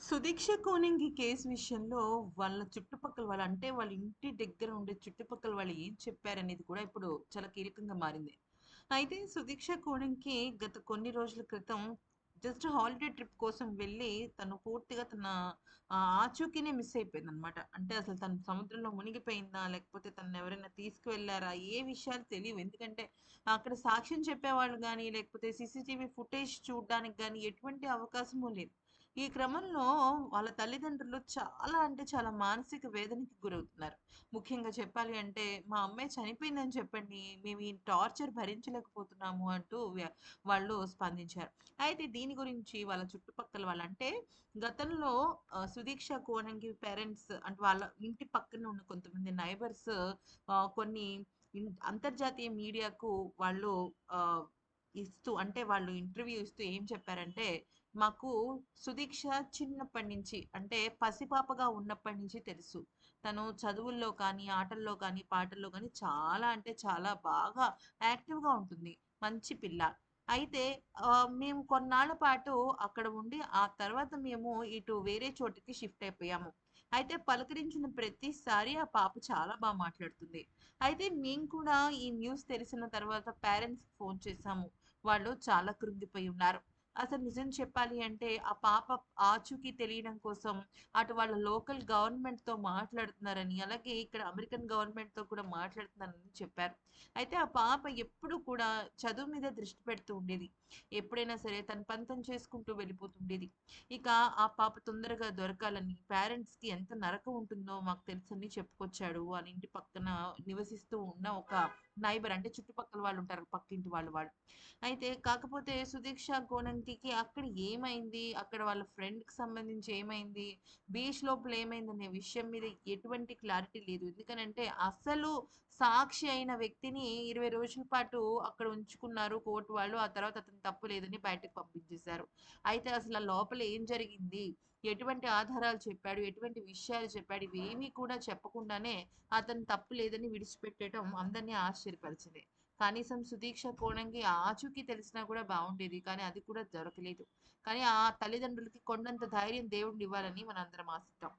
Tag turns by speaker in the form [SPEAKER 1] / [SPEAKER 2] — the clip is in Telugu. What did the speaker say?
[SPEAKER 1] సుదీక్ష ఈ కేసు విషయంలో వాళ్ళ చుట్టుపక్కల వాళ్ళ అంటే వాళ్ళ ఇంటి దగ్గర ఉండే చుట్టుపక్కల వాళ్ళు ఏం చెప్పారనేది కూడా ఇప్పుడు చాలా కీలకంగా మారింది. అయితే సుదీక్ష కోనింగ్కి గత కొన్ని రోజుల క్రితం జస్ట్ హాలిడే ట్రిప్ కోసం వెళ్ళి తను పూర్తిగా తన ఆచూకీనే మిస్ అయిపోయింది అనమాట అంటే అసలు తను సముద్రంలో మునిగిపోయిందా లేకపోతే తను ఎవరైనా తీసుకువెళ్ళారా ఏ విషయాలు తెలియవు. ఎందుకంటే అక్కడ సాక్ష్యం చెప్పేవాళ్ళు కానీ లేకపోతే సీసీటీవీ ఫుటేజ్ చూడడానికి కానీ ఎటువంటి అవకాశము లేదు. ఈ క్రమంలో వాళ్ళ తల్లిదండ్రులు చాలా అంటే చాలా మానసిక వేదనకి గురవుతున్నారు. ముఖ్యంగా చెప్పాలి అంటే మా అమ్మాయి చనిపోయిందని చెప్పండి మేము ఈ టార్చర్ భరించలేకపోతున్నాము అంటూ వాళ్ళు స్పందించారు. అయితే దీని గురించి వాళ్ళ చుట్టుపక్కల వాళ్ళు అంటే గతంలో సుదీక్ష కోనంగి పేరెంట్స్ అంటే వాళ్ళ ఇంటి పక్కన ఉన్న కొంతమంది నైబర్స్ కొన్ని అంతర్జాతీయ మీడియాకు వాళ్ళు ఆ, ఇస్తూ అంటే వాళ్ళు ఇంటర్వ్యూ ఇస్తూ ఏం చెప్పారంటే మాకు సుదీక్ష చిన్నప్పటి నుంచి అంటే పసిపాపగా ఉన్నప్పటి నుంచి తెలుసు. తను చదువుల్లో కానీ ఆటల్లో కానీ పాటల్లో కానీ చాలా అంటే చాలా బాగా యాక్టివ్గా ఉంటుంది. మంచి పిల్ల. అయితే మేము కొన్నాళ్ళ పాటు అక్కడ ఉండి ఆ తర్వాత మేము ఇటు వేరే చోటికి షిఫ్ట్ అయిపోయాము. అయితే పలకరించిన ప్రతిసారి ఆ పాప చాలా బాగా మాట్లాడుతుంది. అయితే మేము కూడా ఈ న్యూస్ తెలిసిన తర్వాత పేరెంట్స్ ఫోన్ చేశాము. వాళ్ళు చాలా కృంగిపోయి ఉన్నారు. అసలు నిజం చెప్పాలి అంటే ఆ పాప ఆచూకీ తెలియడం కోసం అటు వాళ్ళ లోకల్ గవర్నమెంట్తో మాట్లాడుతున్నారని అలాగే ఇక్కడ అమెరికన్ గవర్నమెంట్తో కూడా మాట్లాడుతున్నారని చెప్పారు. అయితే ఆ పాప ఎప్పుడు కూడా చదువు మీద దృష్టి పెడుతూ ఉండేది. ఎప్పుడైనా సరే తన పంతం చేసుకుంటూ వెళ్ళిపోతుండేది. ఇక ఆ పాప తొందరగా దొరకాలని పేరెంట్స్కి ఎంత నరకం ఉంటుందో మాకు తెలుసని చెప్పుకొచ్చాడు. వాళ్ళ ఇంటి పక్కన నివసిస్తూ ఉన్న ఒక నైబర్ అంటే చుట్టుపక్కల వాళ్ళు ఉంటారు పక్కింటి వాళ్ళు వాళ్ళు. అయితే కాకపోతే సుదీక్ష గోనంకికి అక్కడ ఏమైంది? అక్కడ వాళ్ళ ఫ్రెండ్కి సంబంధించి ఏమైంది? బీచ్ లోపల ఏమైంది అనే విషయం మీద ఎటువంటి క్లారిటీ లేదు. ఎందుకనంటే అసలు సాక్షి అయిన వ్యక్తిని ఇరవై రోజుల పాటు అక్కడ ఉంచుకున్నారు కోర్టు వాళ్ళు. ఆ తర్వాత అతను తప్పు లేదని బయటకు పంపించేశారు. అయితే అసలు ఆ లోపల ఏం జరిగింది? ఎటువంటి ఆధారాలు చెప్పాడు? ఎటువంటి విషయాలు చెప్పాడు? ఇవేమీ కూడా చెప్పకుండానే అతను తప్పు లేదని విడిచిపెట్టడం అందరినీ ఆశ్చర్యపరిచింది. కనీసం సుదీక్ష కోణంకి ఆచూకీ తెలిసినా కూడా బాగుండేది. కానీ అది కూడా దొరకలేదు. కానీ ఆ తల్లిదండ్రులకి కొండంత ధైర్యం దేవుడిని ఇవ్వాలని మనందరం ఆశిస్తాం.